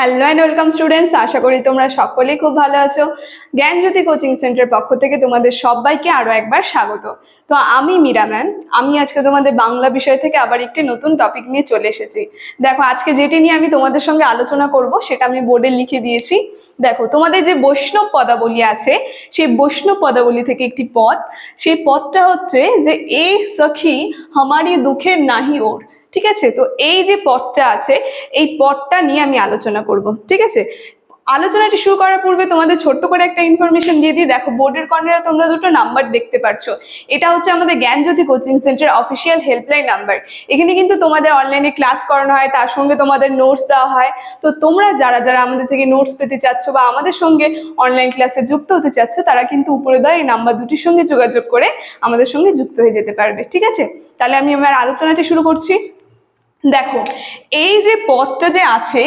Hello and welcome students আশা করি তোমরা সকলেই খুব ভালো আছো। জ্ঞানজ্যোতি কোচিং সেন্টার পক্ষ থেকে তোমাদের সবাইকে আরও একবার স্বাগত। তো আমি মীরা ম্যাম। আমি আজকে তোমাদের বাংলা বিষয় থেকে আবার একটি নতুন টপিক নিয়ে চলে এসেছি। দেখো, আজকে যেটি নিয়ে আমি তোমাদের সঙ্গে আলোচনা করব, সেটা আমি বোর্ডে লিখে দিয়েছি। দেখো, তোমাদের যে বৈষ্ণব পদাবলী আছে, সেই বৈষ্ণব পদাবলী থেকে একটি পদ। সেই পদটা হচ্ছে যে, এ সখী, হামারি দুঃখের নাহি ওর। ঠিক আছে? তো এই যে পথটা আছে, এই পথটা নিয়ে আমি আলোচনা করব, ঠিক আছে? আলোচনাটি শুরু করার পূর্বে তোমাদের ছোট্ট করে একটা ইনফরমেশন দিয়ে দিই। দেখো বোর্ডের কর্নারে তোমরা দুটো নাম্বার দেখতে পাচ্ছ এটা হচ্ছে আমাদের Gyanjyoti coaching centre official helpline number এখানে কিন্তু তোমাদের অনলাইনে ক্লাস করানো হয়, তার সঙ্গে তোমাদের নোটস দেওয়া হয়। তো তোমরা যারা যারা আমাদের থেকে নোটস পেতে চাচ্ছ বা আমাদের সঙ্গে অনলাইন ক্লাসে যুক্ত হতে চাচ্ছ, তারা কিন্তু উপরে দেওয়া এই নাম্বার দুটির সঙ্গে যোগাযোগ করে আমাদের সঙ্গে যুক্ত হয়ে যেতে পারবে, ঠিক আছে? তাহলে আমি আমার আলোচনাটি শুরু করছি। দেখো, এই যে পদটা যে আছে,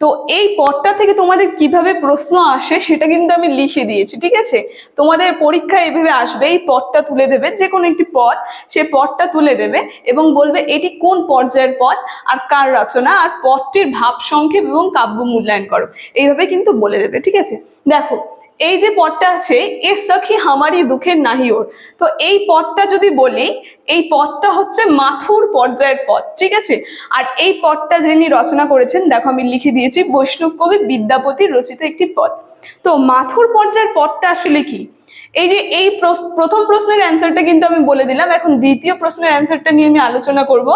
তো এই পদটা থেকে তোমাদের কীভাবে প্রশ্ন আসে সেটা কিন্তু আমি লিখে দিয়েছি, ঠিক আছে? তোমাদের পরীক্ষা এভাবে আসবে, এই পদটা তুলে দেবে, যে কোনো একটি পদ, সে পদটা তুলে দেবে এবং বলবে এটি কোন পর্যায়ের পদ আর কার রচনা আর পদটির ভাব সংক্ষেপ এবং কাব্য মূল্যায়ন করো। এইভাবে কিন্তু বলে দেবে, ঠিক আছে? দেখো এই যে পদটা আছে, এ সখী হামারি দুঃখের নাহি ওর তো এই পদটা যদি বলি, এই পদটা হচ্ছে মাথুর পর্যায়ের পদ ঠিক আছে? আর এই পদটা যিনি রচনা করেছেন, দেখো আমি লিখে দিয়েছি, বৈষ্ণব কবি বিদ্যাপতির রচিত একটি পদ তো মাথুর পর্যায়ের পদটা আসলে কি? এই যে এই প্রথম প্রশ্নের অ্যান্সারটা কিন্তু আমি বলে দিলাম, এখন দ্বিতীয় প্রশ্নের অ্যান্সারটা নিয়ে আমি আলোচনা করব,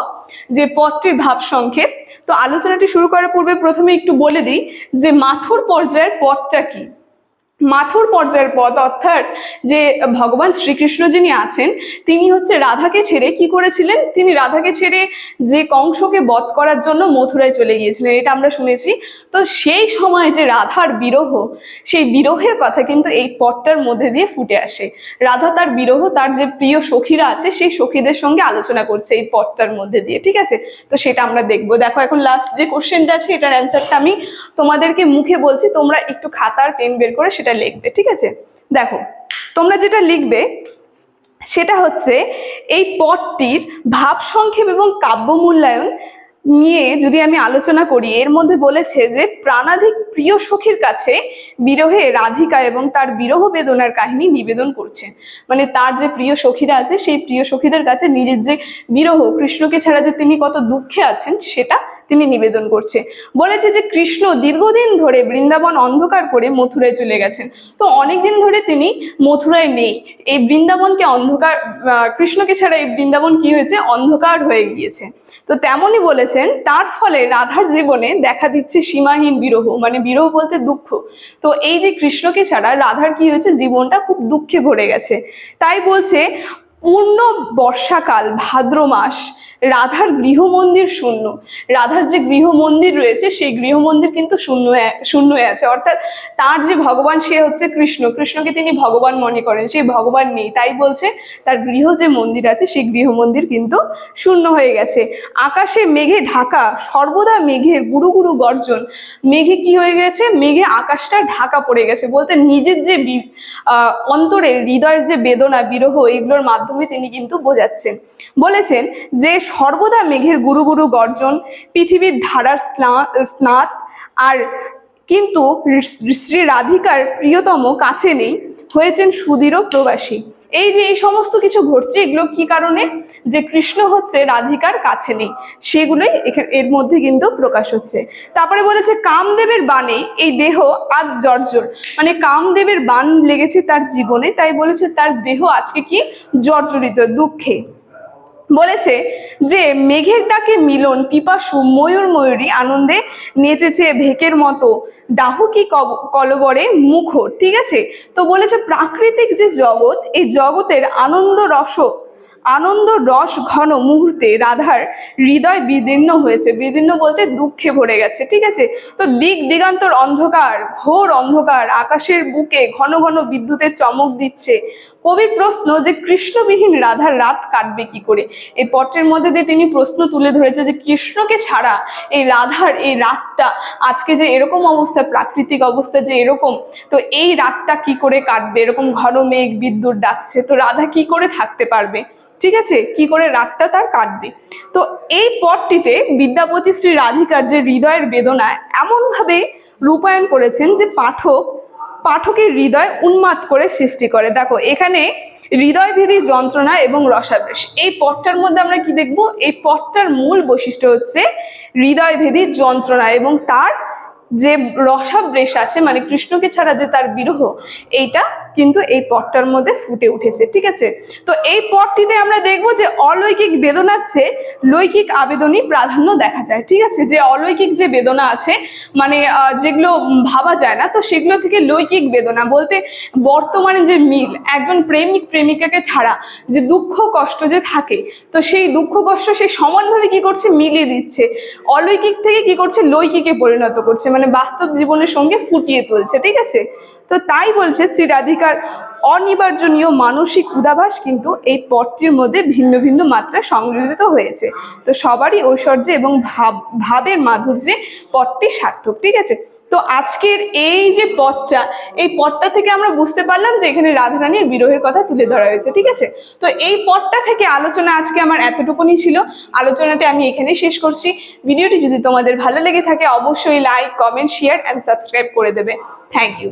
যে পদটির ভাব সংক্ষেপ। তো আলোচনাটি শুরু করার পূর্বে প্রথমে একটু বলে দিই যে মাথুর পর্যায়ের পদটা কি? মাথুর পর্যায়ের পদ অর্থাৎ যে ভগবান শ্রীকৃষ্ণ যিনি আছেন, তিনি হচ্ছে রাধাকে ছেড়ে কি করেছিলেন? তিনি রাধাকে ছেড়ে যে কংসকে বধ করার জন্য মথুরায় চলে গিয়েছিলেন, এটা আমরা শুনেছি। তো সেই সময় যে রাধার বিরহ, সেই বিরহের কথা কিন্তু এই পদটার মধ্যে দিয়ে ফুটে আসে। রাধা তার বিরহ, তার যে প্রিয় সখীরা আছে, সেই সখীদের সঙ্গে আলোচনা করছে এই পদটার মধ্যে দিয়ে, ঠিক আছে? তো সেটা আমরা দেখব। দেখো এখন লাস্ট যে কোশ্চেনটা আছে, এটার অ্যান্সারটা আমি তোমাদেরকে মুখে বলছি, তোমরা একটু খাতার পেন বের করে সেটা লিখবে, ঠিক আছে? দেখো, তোমরা যেটা লিখবে সেটা হচ্ছে এই পদটির ভাব সংক্ষেপ এবং কাব্য মূল্যায়ন নিয়ে যদি আমি আলোচনা করি, এর মধ্যে বলেছে যে প্রাণাধিক প্রিয় সখীর কাছে বিরহে রাধিকা এবং তার বিরহ বেদনার কাহিনী নিবেদন করছে। মানে তার যে প্রিয় সখীরা আছে, সেই প্রিয় সখীদের কাছে নিজের যে বিরহ, কৃষ্ণকে ছাড়া যে তিনি কত দুঃখে আছেন, সেটা তিনি নিবেদন করছে। বলেছে যে কৃষ্ণ দীর্ঘদিন ধরে বৃন্দাবন অন্ধকার করে মথুরায় চলে গেছেন। তো অনেকদিন ধরে তিনি মথুরায় নেই। এই বৃন্দাবনকে অন্ধকার কৃষ্ণকে ছাড়া এই বৃন্দাবন কি হয়েছে? অন্ধকার হয়ে গিয়েছে। তো তেমনই বলেছেন তার ফলে রাধার জীবনে দেখা দিচ্ছে সীমাহীন বিরহ মানে বিরহ বলতে দুঃখ। তো এই যে কৃষ্ণকে ছাড়া রাধার কি হয়েছে? জীবনটা খুব দুঃখে ভরে গেছে। তাই বলছে পূর্ণ বর্ষাকাল ভাদ্র মাস রাধার গৃহমন্দির শূন্য। রাধার যে গৃহমন্দির রয়েছে সেই গৃহমন্দির কিন্তু শূন্য শূন্য হয়ে আছে। অর্থাৎ তার যে ভগবান সে হচ্ছে কৃষ্ণ। কৃষ্ণকে তিনি ভগবান মনে করেন সেই ভগবান নেই। তাই বলছে তার গৃহ যে মন্দির আছে সেই গৃহমন্দির কিন্তু শূন্য হয়ে গেছে। আকাশে মেঘে ঢাকা সর্বদা মেঘের গুরু গুরু গর্জন। মেঘে কি হয়ে গেছে? মেঘে আকাশটা ঢাকা পড়ে গেছে। বলতে নিজের যে বি- আহ, অন্তরে হৃদয়ের যে বেদনা বিরহ এগুলোর মাধ্যমে তিনি কিন্তু বোঝাচ্ছেন। বলেছেন যে, সর্বদা মেঘের গুরু গুরু গর্জন, পৃথিবীর ধারার স্না- স্নাত আর কিন্তু শ্রী রাধিকার প্রিয়তম কাছে নেই, হয়েছেন সুদৃঢ় প্রবাসী। এই যে এই সমস্ত কিছু ঘটছে, এগুলো কি কারণে? যে কৃষ্ণ হচ্ছে রাধিকার কাছে নেই, সেগুলোই এর মধ্যে কিন্তু প্রকাশ হচ্ছে। তারপরে বলেছে, কামদেবের বাণে এই দেহ আজ জর্জর মানে কামদেবের বান লেগেছে তার জীবনে, তাই বলেছে, তার দেহ আজকে কি? জর্জরিত, দুঃখে। বলেছে যে, মেঘের ডাকে মিলন, পিপাসু, ময়ূর ময়ূরী আনন্দে নেচেছে ভেকের মতো। ডাহুকি কলবরে মুখর, ঠিক আছে? তো বলেছে, প্রাকৃতিক যে জগৎ, এই জগতের আনন্দ রস আনন্দ রস ঘন মুহূর্তে রাধার হৃদয় বিদীর্ণ হয়েছে। বিদীর্ণ বলতে দুঃখে ভরে গেছে, ঠিক আছে? তো দিক দিগান্তর অন্ধকার, ঘোর অন্ধকার, আকাশের বুকে ঘন ঘন বিদ্যুতের চমক দিচ্ছে। কবির প্রশ্ন যে কৃষ্ণবিহীন রাধার রাত কাটবে কি করে? এই পটের মধ্যে দিয়ে তিনি প্রশ্ন তুলে ধরেছে যে কৃষ্ণকে ছাড়া এই রাধার এই রাতটা, আজকে যে এরকম অবস্থা, প্রাকৃতিক অবস্থা যে এরকম, তো এই রাতটা কি করে কাটবে? এরকম ঘন মেঘ, বিদ্যুৎ ডাকছে, তো রাধা কি করে থাকতে পারবে? ঠিক আছে? কি করে রাতটা তার কাটবে? তো এই পথটিতে বিদ্যাপতি শ্রী রাধিকার যে হৃদয়ের বেদনা এমনভাবে রূপায়ণ করেছেন যে পাঠক পাঠকের হৃদয় উন্মাদ করে সৃষ্টি করে। দেখো, এখানে হৃদয়ভেদী যন্ত্রণা এবং রসাবেশ এই পথটার মধ্যে আমরা কি দেখব? এই পথটার মূল বৈশিষ্ট্য হচ্ছে হৃদয়ভেদী যন্ত্রণা এবং তার যে রসাবেশ আছে মানে কৃষ্ণকে ছাড়া যে তার বিরহ, এইটা কিন্তু এই পথটার মধ্যে ফুটে উঠেছে, ঠিক আছে? তো এই পথটিতে আমরা দেখব যে অলৌকিক বেদনার চেয়ে লৈকিক আবেদনই প্রাধান্য দেখা যায়, ঠিক আছে? যে অলৌকিক যে বেদনা আছে মানে যেগুলো ভাবা যায় না, তো সেগুলো থেকে লৈকিক বেদনা বলতে বর্তমানে যে মিল, একজন প্রেমিক প্রেমিকাকে ছাড়া যে দুঃখ কষ্ট যে থাকে, তো সেই দুঃখ কষ্ট সে সমানভাবে কি করছে? মিলিয়ে দিচ্ছে। অলৌকিক থেকে কি করছে? লৈকিকে পরিণত করছে মানে বাস্তব জীবনের সঙ্গে ফুটিয়ে তুলছে, ঠিক আছে? তো তাই বলছে শ্রী রাধিকার অনিবার্জনীয় মানসিক উদাভাস কিন্তু এই পথটির মধ্যে ভিন্ন ভিন্ন মাত্রা সংযোজিত হয়েছে। তো সবারই ঐশ্বর্য এবং ভাব, ভাবের মাধুর্যে পথটি সার্থক, ঠিক আছে? তো আজকের এই যে পথটা, এই পথটা থেকে আমরা বুঝতে পারলাম যে এখানে রাধারানীর বিরহের কথা তুলে ধরা হয়েছে, ঠিক আছে? তো এই পথটা থেকে আলোচনা আজকে আমার এতটুকুনি ছিল। আলোচনাটা আমি এখানেই শেষ করছি। ভিডিওটি যদি তোমাদের ভালো লেগে থাকে, অবশ্যই like comment share and subscribe করে দেবে। Thank you